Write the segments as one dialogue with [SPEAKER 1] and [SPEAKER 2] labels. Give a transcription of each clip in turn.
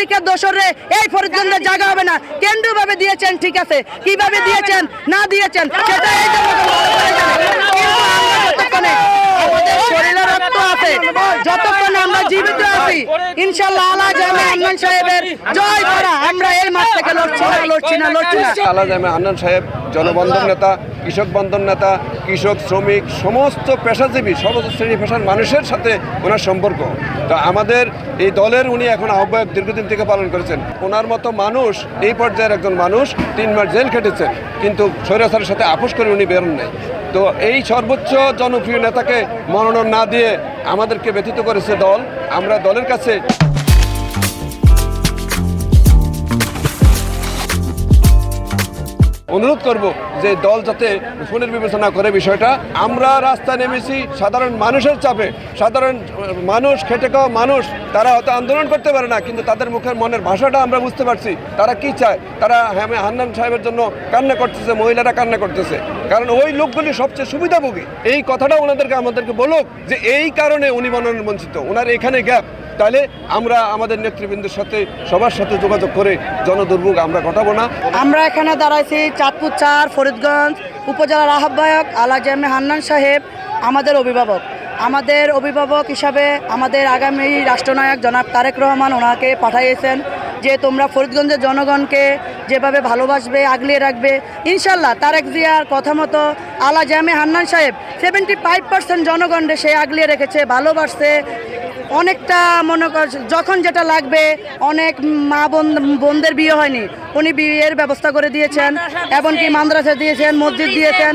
[SPEAKER 1] লীগের দোসরে এই পর্যন্ত জায়গা হবে না। কেন্দ্রভাবে দিয়েছেন, ঠিক আছে। কীভাবে দিয়েছেন? না দিয়েছেন, সেটা এই শরীরে রক্ত আছে, যতক্ষণ আমরা জীবিত আছি ইনশাল্লাহ আল্লাহ জামে সাহেবের জয় করা, আমরা এই মাঠ থেকে লড়ছি। লড়ছি না লড়ছি না
[SPEAKER 2] আলাদ আন্নান সাহেব জনবন্ধন নেতা কৃষক বন্ধন নেতা কৃষক শ্রমিক সমস্ত পেশাজীবী সমস্ত শ্রেণি পেশার মানুষের সাথে ওনার সম্পর্ক। তো আমাদের এই দলের উনি এখন আহ্বায়ক দীর্ঘদিন থেকে পালন করেছেন। ওনার মতো মানুষ এই পর্যায়ের একজন মানুষ তিন মাস জেল খেটেছেন। কিন্তু স্বৈরাচারের সাথে আপোষ করে উনি বেরোন নাই। তো এই সর্বোচ্চ জনপ্রিয় নেতাকে মনোনয়ন না দিয়ে আমাদেরকে ব্যথিত করেছে দল। আমরা দলের কাছে অনুরোধ করব যে দল যাতে ফোনের বিবেচনা করে বিষয়টা। আমরা রাস্তায় নেমেছি, সাধারণ মানুষের চাপে। সাধারণ মানুষ, খেটে খাওয়া মানুষ, তারা হয়তো আন্দোলন করতে পারে না, কিন্তু তাদের মুখের মনের ভাষাটা আমরা বুঝতে পারছি। তারা কি চায়? তারা হ্যাঁ হান্নান সাহেবের জন্য কান্না করতেছে, মহিলারা কান্না করতেছে। কারণ ওই লোকগুলি সবচেয়ে সুবিধাভোগী। এই কথাটা ওনাদেরকে আমাদেরকে বলুক যে এই কারণে উনি মনোনয়ন বঞ্চিত ওনার এখানে গ্যাপ তাহলে আমরা আমাদের নেতৃবৃন্দের সাথে, সবার সাথে যোগাযোগ করে জনদুর্ভোগ আমরা ঘটাবো না।
[SPEAKER 1] আমরা এখানে দাঁড়াইছি চাঁদপুর চার, ফরিদগঞ্জ উপজেলার আহ্বায়ক আলা জামে হান্নান সাহেব, আমাদের অভিভাবক। আমাদের অভিভাবক হিসাবে আমাদের আগামী রাষ্ট্রনায়ক জনাব তারেক রহমান ওনাকে পাঠাইয়েছেন যে তোমরা ফরিদগঞ্জের জনগণকে যেভাবে ভালোবাসবে, আগলিয়ে রাখবে, ইনশাল্লাহ তারেক জিয়ার কথা মতো আলা জামে হান্নান সাহেব সেভেন্টি ফাইভ পার্সেন্ট জনগণকে সে আগলিয়ে রেখেছে, ভালোবাসছে অনেকটা মনে কর যখন যেটা লাগবে অনেক মা বোন বোনদের বিয়ে হয়নি। উনি বিয়ের ব্যবস্থা করে দিয়েছেন এমনকি মাদ্রাসা দিয়েছেন মসজিদ দিয়েছেন।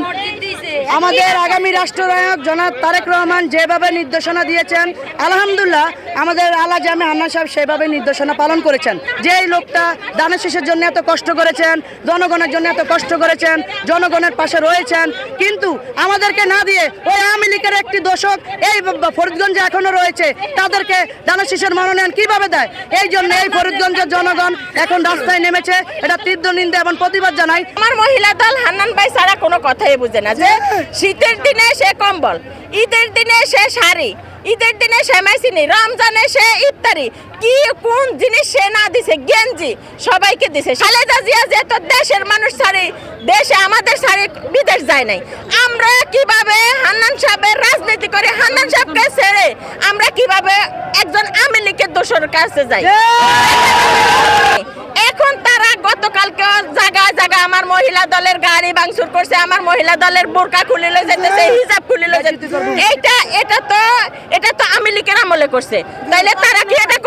[SPEAKER 1] আমাদের আগামী রাষ্ট্রনায়ক জনাব তারেক রহমান যেভাবে নির্দেশনা দিয়েছেন আলহামদুলিল্লাহ আমাদের আলা জামে আন্না সাহেব সেভাবে নির্দেশনা পালন করেছেন। যে এই লোকটা দানের শেষের জন্য এত কষ্ট করেছেন জনগণের জন্য এত কষ্ট করেছেন জনগণের পাশে রয়েছেন কিন্তু আমাদেরকে না দিয়ে ওই আওয়ামী লীগের একটি দোষক এই ফরিদগঞ্জে এখনও রয়েছে তাদেরকে দানের শেষের মনোনয়ন কীভাবে দেয়? এই জন্য এই ফরিদগঞ্জের জনগণ এখন রাস্তায় নেমেছে এটা তীব্র নিন্দা এবং প্রতিবাদ জানাই।
[SPEAKER 3] আমার মহিলা দল হান্নান ভাই ছাড়া কোনো কথাই বুঝে না যে শীতের দিনে সে কম্বল ঈদের দিনে সে শাড়ি ঈদের দিনে সে মেশিনি রমজানে সে ইফতারি। কি, কোন জিনিস সে না দিছে? গেঞ্জি সবাইকে দিছে। খালেদা জিয়া যে তো দেশের মানুষ ছাড়ি দেশে আমাদের ছাড়ি বিদেশ যায় নাই। আমরা কীভাবে হান্নান সাহেবের রাজনীতি করে হান্নান সাহেবকে ছেড়ে আমরা কীভাবে একজন আওয়ামী লীগের দোষর কাছে যাই? এখন তারা গতকালকে জায়গায় জায়গায় আমার মহিলা দলের গাড়ি ভাঙচুর করছে, আমার মহিলা দলের বোরকা খুলে লয়ে যেতেছে। হিজাব খুলে এটা এইটা এটা তো এটা তো আমি লীগের আমলে করছে। তাইলে তারা কি এটা